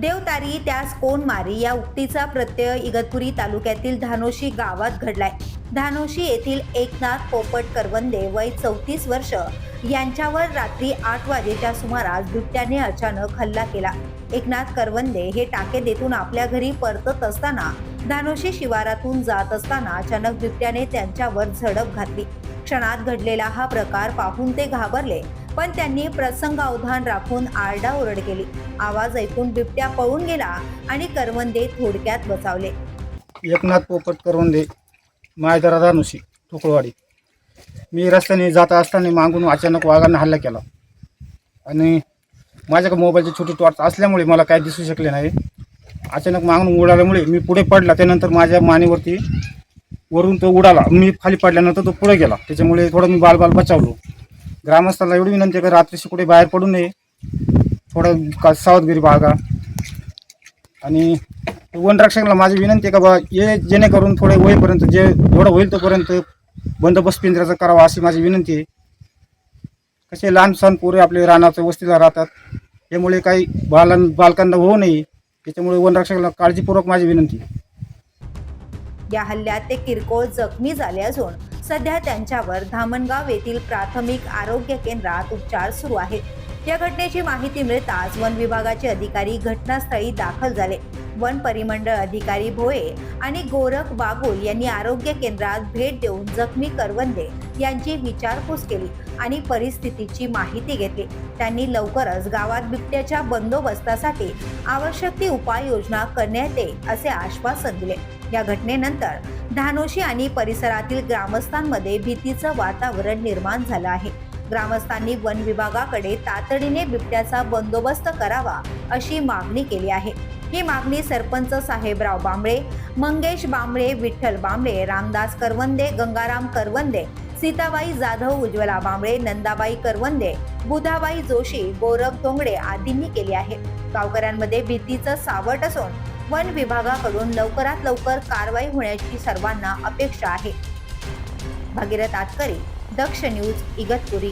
देवतारी त्यास कोण मारी? या उक्तीचा प्रत्यय इगतपुरी तालुक्यातील धानोशी गावात घडलाय. धानोशी येथील एकनाथ पोपट करवंदे वय चौतीस वर्ष यांच्यावर रात्री आठ वाजेच्या सुमारास बिबट्याने अचानक हल्ला केला. एकनाथ करवंदे हे टाके देतून आपल्या घरी परतत असताना धानोशी शिवारातून जात असताना अचानक बिबट्याने त्यांच्यावर झडप घातली. क्षणात घडलेला हा प्रकार पाहून ते घाबरले. पण त्यांनी प्रसंगावधान राखून आरडाओरड केली. आवाज ऐकून बिबट्या पळून गेला आणि करवंदे थोडक्यात बचावले एकनाथ पोपट करवंदे माझ्या राधानुशी ठोकळवाडी मी रस्त्याने जात असताना मागून अचानक वाघानं हल्ला केला. आणि माझ्याकडे मोबाईलची छोटी टॉर्च असल्यामुळे मला काही दिसू शकले नाही. अचानक मागून उडाल्यामुळे मी पुढे पडला. त्यानंतर माझ्या मानेवरती वरून तो उडाला. मी खाली पडल्यानंतर तो पुढे गेला. त्याच्यामुळे थोडं मी बालबाल बचावलो. ग्रामस्थाला एवढी विनंती आहे की रात्रीशी कुठे बाहेर पडू नये. थोडं का सावधगिरी बाळगा. आणि वनरक्षकाला माझी विनंती आहे का बा हे जेणेकरून थोडे होईपर्यंत जे जेवढं होईल तोपर्यंत बंदोबस्त पिंजऱ्याचा करावा अशी माझी विनंती आहे. कसे लहान सहान पोरे आपले रानाच्या वस्तीला राहतात. यामुळे काही बालां बालकांना होऊ नये. त्याच्यामुळे वनरक्षकाला काळजीपूर्वक माझी विनंती या हल्ल्यात ते किरकोळ जखमी झाले असून सध्या त्यांच्यावर धामणगाव येथील प्राथमिक आरोग्य केंद्रात उपचार सुरू आहेत. या घटनेची माहिती मिळताच वन विभागाचे अधिकारी घटनास्थळी दाखल झाले. वन परिमंडळ अधिकारी भोये आणि गोरख बागुल यांनी आरोग्य केंद्रात भेट देऊन जखमी करवंदे यांची विचारपूस केली आणि परिस्थितीची माहिती घेतली. त्यांनी लवकरच गावात बिबट्याच्या बंदोबस्तासाठी आवश्यक ती उपाययोजना करण्यात येईल असे आश्वासन दिले. या घटनेनंतर धानोशी आणि परिसरातील ग्रामस्थांमध्ये भीतीचं वातावरण निर्माण झालं आहे. ग्रामस्थांनी वन विभागाकडे तातडीने बिबट्याचा बंदोबस्त करावा अशी मागणी केली आहे. ही मागणी सरपंच साहेबराव बांबळे मंगेश बांबळे विठ्ठल बांबळे रामदास करवंदे गंगाराम करवंदे सीताबाई जाधव उज्ज्वला बांबळे नंदाबाई करवंदे बुधाबाई जोशी गोरख तोंगडे आदींनी केली आहे. गावकऱ्यांमध्ये भीतीचं सावट असून वन विभागाकडून लवकरात लवकर कारवाई होण्याची सर्वांना अपेक्षा आहे. भागीरथ आटकरी दक्ष न्यूज इगतपुरी.